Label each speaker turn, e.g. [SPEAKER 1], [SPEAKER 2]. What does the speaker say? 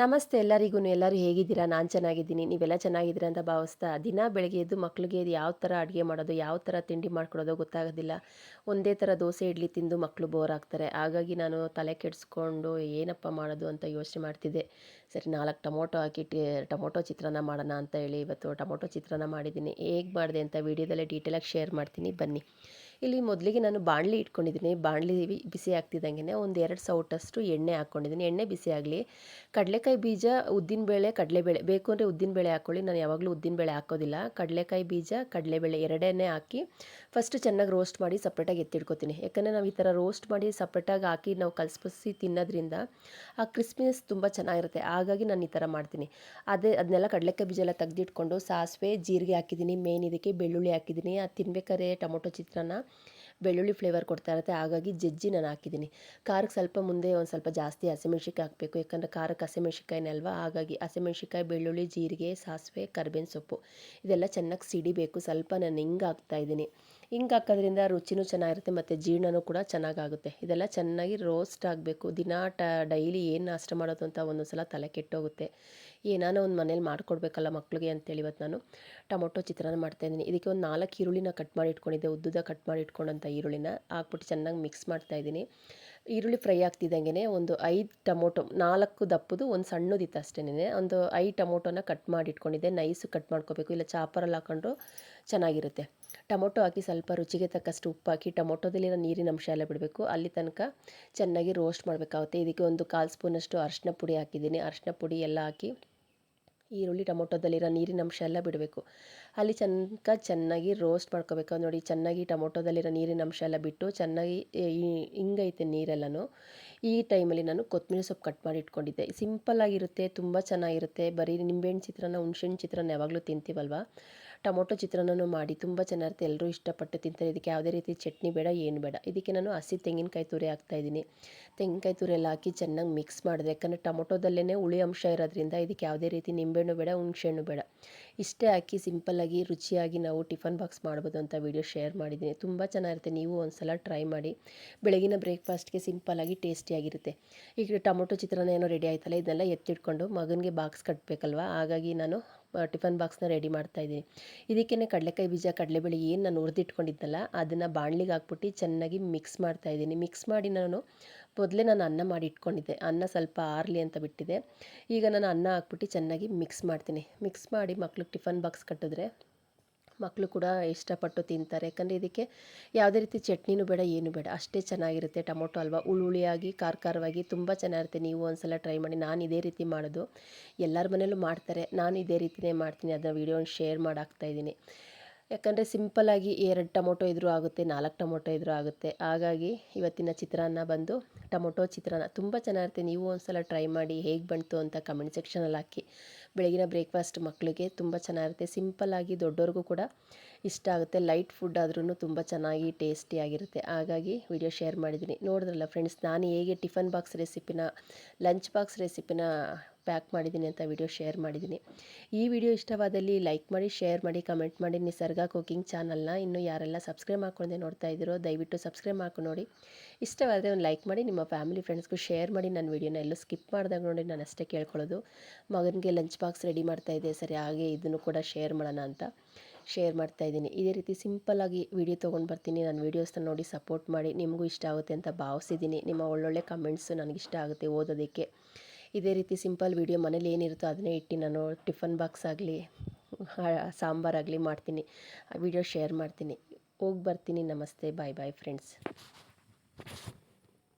[SPEAKER 1] ನಮಸ್ತೆ ಎಲ್ಲರಿಗೂ, ಎಲ್ಲರೂ ಹೇಗಿದ್ದೀರಾ? ನಾನು ಚೆನ್ನಾಗಿದ್ದೀನಿ. ನೀವೆಲ್ಲ ಚೆನ್ನಾಗಿದ್ದೀರಾ ಅಂತ ಭಾವಿಸ್ತಾ ದಿನ ಬೆಳಗ್ಗೆ ಎದ್ದು ಮಕ್ಕಳಿಗೆ ಯಾವ ಥರ ಅಡುಗೆ ಮಾಡೋದು, ಯಾವ ಥರ ತಿಂಡಿ ಮಾಡ್ಕೊಡೋದು ಗೊತ್ತಾಗೋದಿಲ್ಲ. ಒಂದೇ ಥರ ದೋಸೆ, ಇಡ್ಲಿ ತಿಂದು ಮಕ್ಕಳು ಬೋರ್ ಆಗ್ತಾರೆ. ಹಾಗಾಗಿ ನಾನು ತಲೆ ಕೆಡಿಸ್ಕೊಂಡು ಏನಪ್ಪ ಮಾಡೋದು ಅಂತ ಯೋಚನೆ ಮಾಡ್ತಿದ್ದೆ. ಸರಿ, ನಾಲ್ಕು ಟೊಮೊಟೊ ಹಾಕಿ ಟಿ ಟೊಮೊಟೊ ಚಿತ್ರಾನ್ನ ಮಾಡೋಣ ಅಂತ ಹೇಳಿ ಇವತ್ತು ಟೊಮೊಟೊ ಚಿತ್ರಾನ್ನ ಮಾಡಿದ್ದೀನಿ. ಹೇಗೆ ಮಾಡಿದೆ ಅಂತ ವೀಡಿಯೋದಲ್ಲೇ ಡೀಟೇಲಾಗಿ ಶೇರ್ ಮಾಡ್ತೀನಿ. ಬನ್ನಿ. ಇಲ್ಲಿ ಮೊದಲಿಗೆ ನಾನು ಬಾಣಲಿ ಇಟ್ಕೊಂಡಿದ್ದೀನಿ. ಬಾಣಲಿ ಬಿಸಿ ಆಗ್ತಿದ್ದಂಗೆ ಒಂದು ಎರಡು ಸೌಟಷ್ಟು ಎಣ್ಣೆ ಹಾಕ್ಕೊಂಡಿದ್ದೀನಿ ಎಣ್ಣೆ ಬಿಸಿ ಆಗಲಿ. ಕಡಲೆಕಾಯಿ ಬೀಜ ಉದ್ದಿನಬೇಳೆ ಕಡಲೆಬೇಳೆ ಬೇಕು ಅಂದರೆ ಉದ್ದಿನಬೇಳೆ ಹಾಕ್ಕೊಳ್ಳಿ ನಾನು ಯಾವಾಗಲೂ ಉದ್ದಿನಬೇಳೆ ಹಾಕೋದಿಲ್ಲ. ಕಡಲೆಕಾಯಿ ಬೀಜ ಕಡಲೆಬೇಳೆ ಎರಡನ್ನೇ ಹಾಕಿ ಫಸ್ಟ್ ಚೆನ್ನಾಗಿ ರೋಸ್ಟ್ ಮಾಡಿ ಸಪ್ರೇಟಾಗಿ ಎತ್ತಿಡ್ಕೊತೀನಿ ಯಾಕಂದರೆ ನಾವು ಈ ಥರ ರೋಸ್ಟ್ ಮಾಡಿ ಸಪ್ರೇಟಾಗಿ ಹಾಕಿ ನಾವು ಕಲಸ್ಬಿಸಿ ತಿನ್ನೋದ್ರಿಂದ ಆ ಕ್ರಿಸ್ಪಿನೆಸ್ ತುಂಬ ಚೆನ್ನಾಗಿರುತ್ತೆ. ಹಾಗಾಗಿ ನಾನು ಈ ಥರ ಮಾಡ್ತೀನಿ. ಅದೇ ಅದನ್ನೆಲ್ಲ ಕಡಲೆಕಾಯಿ ಬೀಜ ಎಲ್ಲ ತೆಗೆದಿಟ್ಕೊಂಡು ಸಾಸಿವೆ, ಜೀರಿಗೆ ಹಾಕಿದ್ದೀನಿ. ಮೇನ್ ಇದಕ್ಕೆ ಬೆಳ್ಳುಳ್ಳಿ ಹಾಕಿದ್ದೀನಿ. ಅದು ತಿನ್ಬೇಕಾದ್ರೆ ಟೊಮೊಟೊ ಚಿತ್ರಾನ್ನ ಬೆಳ್ಳುಳ್ಳಿ ಫ್ಲೇವರ್ ಕೊಡ್ತಾ ಇರುತ್ತೆ. ಹಾಗಾಗಿ ಜಜ್ಜಿ ನಾನು ಹಾಕಿದ್ದೀನಿ. ಖಾರಕ್ಕೆ ಸ್ವಲ್ಪ ಮುಂದೆ ಒಂದು ಸ್ವಲ್ಪ ಜಾಸ್ತಿ ಹಸಿಮೆಣ್ಸಿಕಾಯಿ ಹಾಕಬೇಕು. ಯಾಕಂದರೆ ಖಾರಕ್ಕೆ ಅಲ್ವಾ? ಹಾಗಾಗಿ ಹಸಿಮೆಣ್ಸಿಕಾಯಿ ಬೆಳ್ಳುಳ್ಳಿ, ಜೀರಿಗೆ, ಸಾಸಿವೆ, ಕರ್ಬೇವಿನ ಸೊಪ್ಪು, ಇದೆಲ್ಲ ಚೆನ್ನಾಗಿ ಸಿಡಿಬೇಕು. ಸ್ವಲ್ಪ ನಾನು ಹಿಂಗೆ ಹಾಕ್ತಾಯಿದ್ದೀನಿ ಹಿಂಗೆ ಹಾಕೋದ್ರಿಂದ ರುಚಿನೂ ಚೆನ್ನಾಗಿರುತ್ತೆ, ಮತ್ತು ಜೀರ್ಣನೂ ಕೂಡ ಚೆನ್ನಾಗಾಗುತ್ತೆ. ಇದೆಲ್ಲ ಚೆನ್ನಾಗಿ ರೋಸ್ಟ್ ಆಗಬೇಕು. ದಿನ ಟ, ಡೈಲಿ ಏನು ನಾಷ್ಟ ಮಾಡೋದು ಅಂತ ಒಂದೊಂದು ಸಲ ತಲೆ ಕೆಟ್ಟೋಗುತ್ತೆ. ಏನಾನೋ ಒಂದು ಮನೇಲಿ ಮಾಡ್ಕೊಡ್ಬೇಕಲ್ಲ ಮಕ್ಕಳಿಗೆ ಅಂತೇಳಿ ಇವತ್ತು ನಾನು ಟೊಮೊಟೊ ಚಿತ್ರಾನ್ನ ಮಾಡ್ತಾಯಿದ್ದೀನಿ ಇದಕ್ಕೆ ಒಂದು ನಾಲ್ಕು ಈರುಳ್ಳಿನ ಕಟ್ ಮಾಡಿ ಇಟ್ಕೊಂಡಿದ್ದೆ ಉದ್ದುದ ಕಟ್ ಮಾಡಿ ಇಟ್ಕೊಂಡಂಥ ಈರುಳ್ಳಿನ ಹಾಕ್ಬಿಟ್ಟು ಚೆನ್ನಾಗಿ ಮಿಕ್ಸ್ ಮಾಡ್ತಾಯಿದ್ದೀನಿ ಈರುಳ್ಳಿ ಫ್ರೈ ಆಗ್ತಿದ್ದಂಗೆ ಒಂದು ಐದು ಟೊಮೊಟೊ, ನಾಲ್ಕು ದಪ್ಪದು ಒಂದು ಸಣ್ಣದಿತ್ತು ಅಷ್ಟೇನೆ ಒಂದು ಐದು ಟೊಮೊಟೊನ ಕಟ್ ಮಾಡಿ ಇಟ್ಕೊಂಡಿದ್ದೆ. ನೈಸು ಕಟ್ ಮಾಡ್ಕೋಬೇಕು. ಇಲ್ಲ, ಚಾಪರಲ್ಲಿ ಹಾಕೊಂಡ್ರು ಚೆನ್ನಾಗಿರುತ್ತೆ. ಟೊಮೊಟೊ ಹಾಕಿ ಸ್ವಲ್ಪ ರುಚಿಗೆ ತಕ್ಕಷ್ಟು ಉಪ್ಪು ಹಾಕಿ ಟೊಮೊಟೊದಲ್ಲಿರೋ ನೀರಿನ ಅಂಶ ಎಲ್ಲ ಬಿಡಬೇಕು. ಅಲ್ಲಿ ತನಕ ಚೆನ್ನಾಗಿ ರೋಸ್ಟ್ ಮಾಡಬೇಕಾಗುತ್ತೆ. ಇದಕ್ಕೆ ಒಂದು ಕಾಲು ಸ್ಪೂನಷ್ಟು ಅರಶಿನ ಪುಡಿ ಹಾಕಿದ್ದೀನಿ. ಅರಶಿನ ಪುಡಿ ಎಲ್ಲ ಹಾಕಿ ಈರುಳ್ಳಿ ಟೊಮೊಟೊದಲ್ಲಿರೋ ನೀರಿನ ಅಂಶ ಎಲ್ಲ ಬಿಡಬೇಕು. ಅಲ್ಲಿ ತನಕ ಚೆನ್ನಾಗಿ ರೋಸ್ಟ್ ಮಾಡ್ಕೋಬೇಕು. ನೋಡಿ, ಚೆನ್ನಾಗಿ ಟೊಮೊಟೊದಲ್ಲಿರೋ ನೀರಿನ ಅಂಶ ಎಲ್ಲ ಬಿಟ್ಟು ಚೆನ್ನಾಗಿ ಹಿಂಗೈತೆ ನೀರೆಲ್ಲನೂ. ಈ ಟೈಮಲ್ಲಿ ನಾನು ಕೊತ್ತಂಬರಿ ಸೊಪ್ಪು ಕಟ್ ಮಾಡಿ ಇಟ್ಕೊಂಡಿದ್ದೆ. ಸಿಂಪಲ್ಲಾಗಿರುತ್ತೆ ತುಂಬ ಚೆನ್ನಾಗಿರುತ್ತೆ. ಬರೀ ನಿಂಬೆಹಣ್ಣು ಚಿತ್ರಾನ್ನ, ಹುಣ್ಸೆಹಣ್ಣು ಚಿತ್ರಾನ್ನ ಯಾವಾಗಲೂ ತಿಂತೀವಲ್ವ? ಟೊಮೊಟೊ ಚಿತ್ರಾನ್ನನೂ ಮಾಡಿ ತುಂಬ ಚೆನ್ನಾಗಿರುತ್ತೆ. ಎಲ್ಲರೂ ಇಷ್ಟಪಟ್ಟು ತಿಂತಾರೆ. ಇದಕ್ಕೆ ಯಾವುದೇ ರೀತಿ ಚಟ್ನಿ ಬೇಡ, ಏನು ಬೇಡ. ಇದಕ್ಕೆ ನಾನು ಹಸಿ ತೆಂಗಿನಕಾಯಿ ತುರಿ ಹಾಕ್ತಾಯಿದ್ದೀನಿ ತೆಂಗಿನಕಾಯಿ ತುರಿ ಎಲ್ಲ ಹಾಕಿ ಚೆನ್ನಾಗಿ ಮಿಕ್ಸ್ ಮಾಡಿದೆ ಯಾಕಂದರೆ ಟೊಮೊಟೊದಲ್ಲೇ ಹುಳಿ ಅಂಶ ಇರೋದ್ರಿಂದ ಇದಕ್ಕೆ ಯಾವುದೇ ರೀತಿ ನಿಂಬೆಹಣ್ಣು ಬೇಡ, ಹುಣ್ಸೆಹಣ್ಣು ಬೇಡ. ಇಷ್ಟೇ ಹಾಕಿ ಸಿಂಪಲ್ಲಾಗಿ ರುಚಿಯಾಗಿ ನಾವು ಟಿಫನ್ ಬಾಕ್ಸ್ ಮಾಡ್ಬೋದು ಅಂತ ವಿಡಿಯೋ ಶೇರ್ ಮಾಡಿದ್ದೀನಿ. ತುಂಬ ಚೆನ್ನಾಗಿರುತ್ತೆ. ನೀವು ಒಂದು ಸಲ ಟ್ರೈ ಮಾಡಿ. ಬೆಳಗಿನ ಬ್ರೇಕ್ಫಾಸ್ಟ್ಗೆ ಸಿಂಪಲ್ಲಾಗಿ ಟೇಸ್ಟಿಯಾಗಿರುತ್ತೆ ಈಗ ಟೊಮೊಟೊ ಚಿತ್ರಾನ್ನ ಏನೋ ರೆಡಿ ಆಯ್ತಲ್ಲ, ಇದನ್ನೆಲ್ಲ ಎತ್ತಿಟ್ಕೊಂಡು ಮಗನಿಗೆ ಬಾಕ್ಸ್ ಕಟ್ಟಬೇಕಲ್ವ ಹಾಗಾಗಿ ನಾನು ಟಿಫನ್ ಬಾಕ್ಸ್ನ ರೆಡಿ ಮಾಡ್ತಾ ಇದ್ದೀನಿ. ಇದಕ್ಕೇ ಕಡಲೆಕಾಯಿ ಬೀಜ, ಕಡಲೆಬೇಳೆ ಏನು ನಾನು ಹುರಿದಿಟ್ಕೊಂಡಿದ್ದಲ್ಲ, ಅದನ್ನು ಬಾಣಲಿಗೆ ಹಾಕ್ಬಿಟ್ಟು ಚೆನ್ನಾಗಿ ಮಿಕ್ಸ್ ಮಾಡ್ತಾ ಇದ್ದೀನಿ. ಮಿಕ್ಸ್ ಮಾಡಿ ನಾನು ಮೊದಲೇ ನಾನು ಅನ್ನ ಮಾಡಿ ಇಟ್ಕೊಂಡಿದ್ದೆ. ಅನ್ನ ಸ್ವಲ್ಪ ಆರಲಿ ಅಂತ ಬಿಟ್ಟಿದೆ. ಈಗ ನಾನು ಅನ್ನ ಹಾಕ್ಬಿಟ್ಟು ಚೆನ್ನಾಗಿ ಮಿಕ್ಸ್ ಮಾಡ್ತೀನಿ. ಮಿಕ್ಸ್ ಮಾಡಿ ಮಕ್ಳಿಗೆ ಟಿಫನ್ ಬಾಕ್ಸ್ ಕಟ್ಟಿದ್ರೆ ಮಕ್ಕಳು ಕೂಡ ಇಷ್ಟಪಟ್ಟು ತಿಂತಾರೆ. ಯಾಕಂದರೆ ಇದಕ್ಕೆ ಯಾವುದೇ ರೀತಿ ಚಟ್ನಿನೂ ಬೇಡ, ಏನು ಬೇಡ. ಅಷ್ಟೇ ಚೆನ್ನಾಗಿರುತ್ತೆ ಟೊಮೊಟೊ ಅಲ್ವಾ. ಹುಳುಳಿಯಾಗಿ ಖಾರ ಖಾರವಾಗಿ ತುಂಬ ಚೆನ್ನಾಗಿರುತ್ತೆ. ನೀವು ಒಂದ್ಸಲ ಟ್ರೈ ಮಾಡಿ. ನಾನು ಇದೇ ರೀತಿ ಮಾಡೋದು. ಎಲ್ಲರ ಮನೇಲೂ ಮಾಡ್ತಾರೆ. ನಾನು ಇದೇ ರೀತಿಯೇ ಮಾಡ್ತೀನಿ. ಅದನ್ನ ವೀಡಿಯೋನ ಶೇರ್ ಮಾಡಾಕ್ತಾಯಿದ್ದೀನಿ ಯಾಕಂದರೆ ಸಿಂಪಲ್ಲಾಗಿ ಎರಡು ಟೊಮೊಟೊ ಇದ್ದರೂ ಆಗುತ್ತೆ, ನಾಲ್ಕು ಟೊಮೊಟೊ ಇದ್ದರೂ ಆಗುತ್ತೆ. ಹಾಗಾಗಿ ಇವತ್ತಿನ ಚಿತ್ರಾನ್ನ ಬಂದು ಟೊಮೊಟೊ ಚಿತ್ರಾನ್ನ ತುಂಬ ಚೆನ್ನಾಗಿರುತ್ತೆ. ನೀವು ಒಂದು ಸಲ ಟ್ರೈ ಮಾಡಿ ಹೇಗೆ ಬಂತು ಅಂತ ಕಮೆಂಟ್ ಸೆಕ್ಷನಲ್ಲಿ ಹಾಕಿ. ಬೆಳಗಿನ ಬ್ರೇಕ್ಫಾಸ್ಟ್ ಮಕ್ಕಳಿಗೆ ತುಂಬ ಚೆನ್ನಾಗಿರುತ್ತೆ. ಸಿಂಪಲ್ಲಾಗಿ ದೊಡ್ಡವ್ರಿಗೂ ಕೂಡ ಇಷ್ಟ ಆಗುತ್ತೆ. ಲೈಟ್ ಫುಡ್ ಆದ್ರೂ ತುಂಬ ಚೆನ್ನಾಗಿ ಟೇಸ್ಟಿಯಾಗಿರುತ್ತೆ ಹಾಗಾಗಿ ವಿಡಿಯೋ ಶೇರ್ ಮಾಡಿದ್ದೀನಿ. ನೋಡಿದ್ರಲ್ಲ ಫ್ರೆಂಡ್ಸ್ ನಾನು ಹೇಗೆ ಟಿಫನ್ ಬಾಕ್ಸ್ ರೆಸಿಪಿನ ಲಂಚ್ ಬಾಕ್ಸ್ ರೆಸಿಪಿನ ಪ್ಯಾಕ್ ಮಾಡಿದ್ದೀನಿ ಅಂತ ವಿಡಿಯೋ ಶೇರ್ ಮಾಡಿದ್ದೀನಿ. ಈ ವಿಡಿಯೋ ಇಷ್ಟವಾದಲ್ಲಿ ಲೈಕ್ ಮಾಡಿ ಶೇರ್ ಮಾಡಿ ಕಮೆಂಟ್ ಮಾಡಿ. ನಿಸರ್ಗ ಕುಕಿಂಗ್ ಚಾನಲ್ನ ಇನ್ನೂ ಯಾರೆಲ್ಲ ಸಬ್ಸ್ಕ್ರೈಬ್ ಮಾಡ್ಕೊಂಡೆ ನೋಡ್ತಾ ಇದ್ದೀರೋ, ದಯವಿಟ್ಟು ಸಬ್ಸ್ಕ್ರೈಬ್ ಮಾಡ್ಕೊಂಡು ನೋಡಿ. ಇಷ್ಟವಾದರೆ ಒಂದು ಲೈಕ್ ಮಾಡಿ, ನಿಮ್ಮ ಫ್ಯಾಮಿಲಿ ಫ್ರೆಂಡ್ಸ್ಗೂ ಶೇರ್ ಮಾಡಿ. ನನ್ನ ವಿಡಿಯೋನ ಎಲ್ಲೂ ಸ್ಕಿಪ್ ಮಾಡಿದಾಗ ನೋಡಿ ನಾನು ಅಷ್ಟೇ ಕೇಳ್ಕೊಳ್ಳೋದು. ಮಗನಿಗೆ ಲಂಚ್ ಬಾಕ್ಸ್ ರೆಡಿ ಮಾಡ್ತಾಯಿದ್ದೆ ಸರಿ ಹಾಗೆ ಇದನ್ನು ಕೂಡ ಶೇರ್ ಮಾಡೋಣ ಅಂತ ಶೇರ್ ಮಾಡ್ತಾಯಿದ್ದೀನಿ ಇದೇ ರೀತಿ ಸಿಂಪಲ್ಲಾಗಿ ವಿಡಿಯೋ ತೊಗೊಂಡು ಬರ್ತೀನಿ. ನಾನು ವೀಡಿಯೋಸ್ನ ನೋಡಿ ಸಪೋರ್ಟ್ ಮಾಡಿ. ನಿಮಗೂ ಇಷ್ಟ ಆಗುತ್ತೆ ಅಂತ ಭಾವಿಸಿದ್ದೀನಿ. ನಿಮ್ಮ ಒಳ್ಳೊಳ್ಳೆ ಕಮೆಂಟ್ಸು ನನಗಿಷ್ಟ ಆಗುತ್ತೆ ಓದೋದಕ್ಕೆ. ಇದೇ ರೀತಿ ಸಿಂಪಲ್ ವೀಡಿಯೋ ಮನೇಲಿ ಏನಿರುತ್ತೋ ಅದನ್ನೇ ಇಟ್ಟು ನಾನು ಟಿಫನ್ ಬಾಕ್ಸ್ ಆಗಲಿ ಸಾಂಬಾರಾಗಲಿ ಮಾಡ್ತೀನಿ. ವಿಡಿಯೋ ಶೇರ್ ಮಾಡ್ತೀನಿ. ಹೋಗಿ ಬರ್ತೀನಿ. ನಮಸ್ತೆ. ಬಾಯ್ ಬಾಯ್ ಫ್ರೆಂಡ್ಸ್